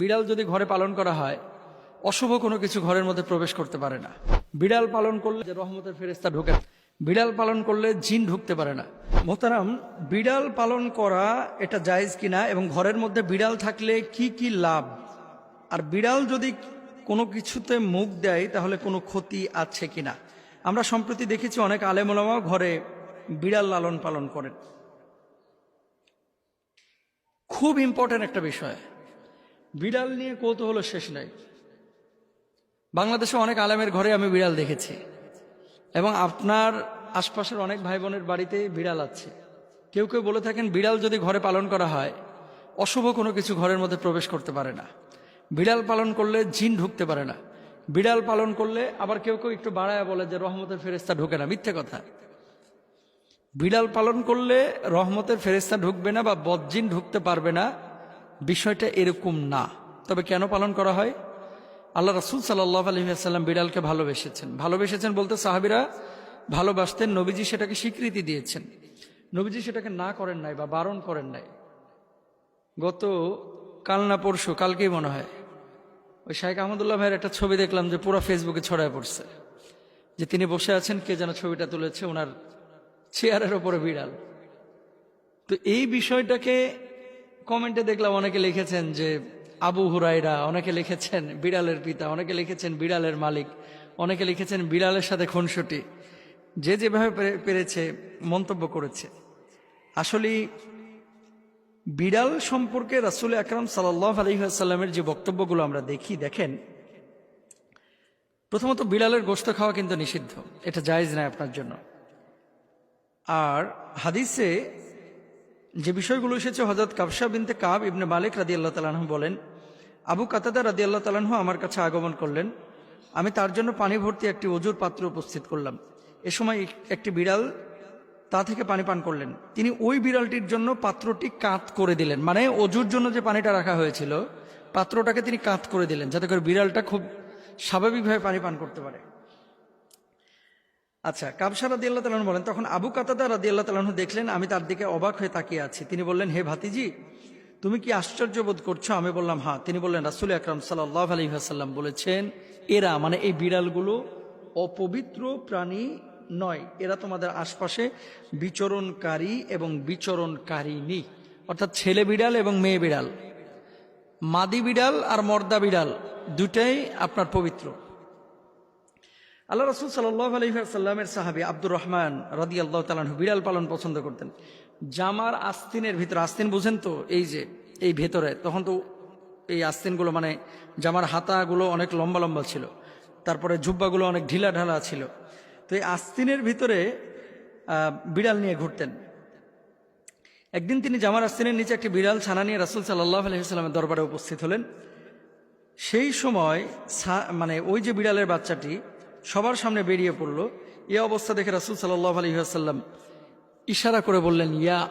বিড়াল যদি ঘরে পালন করা হয়, অশুভ কোনো কিছু ঘরের মধ্যে প্রবেশ করতে পারে না। বিড়াল পালন করলে যে রহমতের ফেরেস্তা ঢোকে, বিড়াল পালন করলে জিন ঢুকতে পারে না। মোহতারাম, বিড়াল পালন করা এটা জায়েজ কিনা এবং ঘরের মধ্যে বিড়াল থাকলে কি কি লাভ? আর বিড়াল যদি কোনো কিছুতে মুখ দেয়, তাহলে কোনো ক্ষতি আছে কিনা? আমরা সম্প্রতি দেখেছি অনেক আলেমোলামাও ঘরে বিড়াল লালন পালন করেন। খুব ইম্পর্ট্যান্ট একটা বিষয়। বিড়াল নিয়ে কৌতূহল শেষ নাই। বাংলাদেশে অনেক আলেমের ঘরে আমি বিড়াল দেখেছি। এবং আপনার আশপাশের অনেক ভাই বোনের বাড়িতে বিড়াল আছে। কেউ কেউ বলে থাকেন, বিড়াল যদি ঘরে পালন করা হয়, অশুভ কোনো কিছু ঘরের মধ্যে প্রবেশ করতে পারে না। বিড়াল পালন করলে জিন ঢুকতে পারে না। বিড়াল পালন করলে আবার কেউ কেউ একটু বাড়ায় বলে যে, রহমতের ফেরেস্তা ঢোকে না। মিথ্যে কথা। বিড়াল পালন করলে রহমতের ফেরেস্তা ঢুকবে না বা বজ্জিন ঢুকতে পারবে না। বিষয়টা এরকম না। তবে কেন পালন করা হয়? আল্লাহ রাসুল সাল্লাহ আলহিহাসাল্লাম বিড়ালকে ভালোবেসেছেন। ভালোবেসেছেন বলতে সাহাবিরা ভালোবাসতেন, নবীজি সেটাকে স্বীকৃতি দিয়েছেন। নবীজি সেটাকে না করেন নাই বা বারণ করেন নাই। গত কাল না পরশু, কালকেই মনে হয়, ওই শাহেখ আহমদুল্লাহ ভাইয়ের একটা ছবি দেখলাম যে পুরো ফেসবুকে ছড়ায় পড়ছে। যে তিনি বসে আছেন, কে যেন ছবিটা তুলেছে, ওনার চেয়ারের ওপরে বিড়াল। তো এই বিষয়টাকে কমেন্টে দেখলাম অনেকে লিখেছেন যে আবু হুরাইরা অনেকে লিখেছেন বিড়ালের পিতা, অনেকে লিখেছেন বিড়ালের মালিক, অনেকে লিখেছেন বিড়ালের সাথে খুনসুটি। যে যেভাবে পেরে- পেরেছে, মন্তব্য করেছে। আসলে বিড়াল সম্পর্কে রাসুল আকরাম সাল্লাহ আলহিহাসাল্লামের যে বক্তব্যগুলো আমরা দেখি, দেখেন, প্রথমত বিড়ালের গোস্ত খাওয়া কিন্তু নিষিদ্ধ। এটা জায়েজ নয় আপনার জন্য। আর হাদিসে যে বিষয়গুলো এসেছে হজরত কাবসা বিনতে কাব ইবনে মালিক রাদি আল্লাহ তালাহ বলেন, আবু কাতাদা রাদি আল্লাহ তালাহ আমার কাছে আগমন করলেন। আমি তার জন্য পানি ভর্তি একটি অজুর পাত্র উপস্থিত করলাম। এ সময় একটি বিড়াল তা থেকে পানি পান করলেন। তিনি ওই বিড়ালটির জন্য পাত্রটি কাত করে দিলেন। মানে অজুর জন্য যে পানিটা রাখা হয়েছিল, পাত্রটাকে তিনি কাত করে দিলেন, যাতে করে বিড়ালটা খুব স্বাভাবিকভাবে পানি পান করতে পারে। আচ্ছা কাবসা রাদি আল্লাহ তালন বলেন, তখন আবু কাতাদা রাদি আল্লাহ তালন দেখলেন, আমি তার দিকে অবাক হয়ে তাকিয়ে আছি। তিনি বললেন, হে ভাতিজি, তুমি কি আশ্চর্য বোধ করছ? আমি বললাম হ্যাঁ। তিনি বললেন, রাসুল আকরাম সাল্লাহ আলী সাল্লাম বলেছেন, এরা মানে এই বিড়ালগুলো অপবিত্র প্রাণী নয়। এরা তোমাদের আশপাশে বিচরণকারী এবং বিচরণকারিনী অর্থাৎ ছেলে বিড়াল এবং মেয়ে বিড়াল। মাদি বিড়াল আর মর্দা বিড়াল দুটাই আপনার পবিত্র। আল্লাহ রসুল সাল্লাহ আলহিহাসাল্লামের সাহাবি আব্দুর রহমান রাদি আল্লাহ তালান বিড়াল পালন পছন্দ করতেন। জামার আস্তিনের ভিতরে, আস্তিন বুঝেন তো, এই যে, এই ভেতরে, তখন তো এই আস্তিনগুলো মানে জামার হাতাগুলো অনেক লম্বা লম্বা ছিল, তারপরে জুব্বাগুলো অনেক ঢিলা ঢালা ছিল। তো এই আস্তিনের ভিতরে বিড়াল নিয়ে ঘুরতেন। একদিন তিনি জামার আস্তিনের নিচে একটি বিড়াল ছানা নিয়ে রাসুল সাল্লাহ আলহিহাস্লামের দরবারে উপস্থিত হলেন। সেই সময় মানে ওই যে বিড়ালের বাচ্চাটি সবার সামনে বেরিয়ে পড়ল। এ অবস্থা দেখে রাসুল সাল্লাহ আলহিহাসাল্লাম ইশারা করে বললেন ইয়া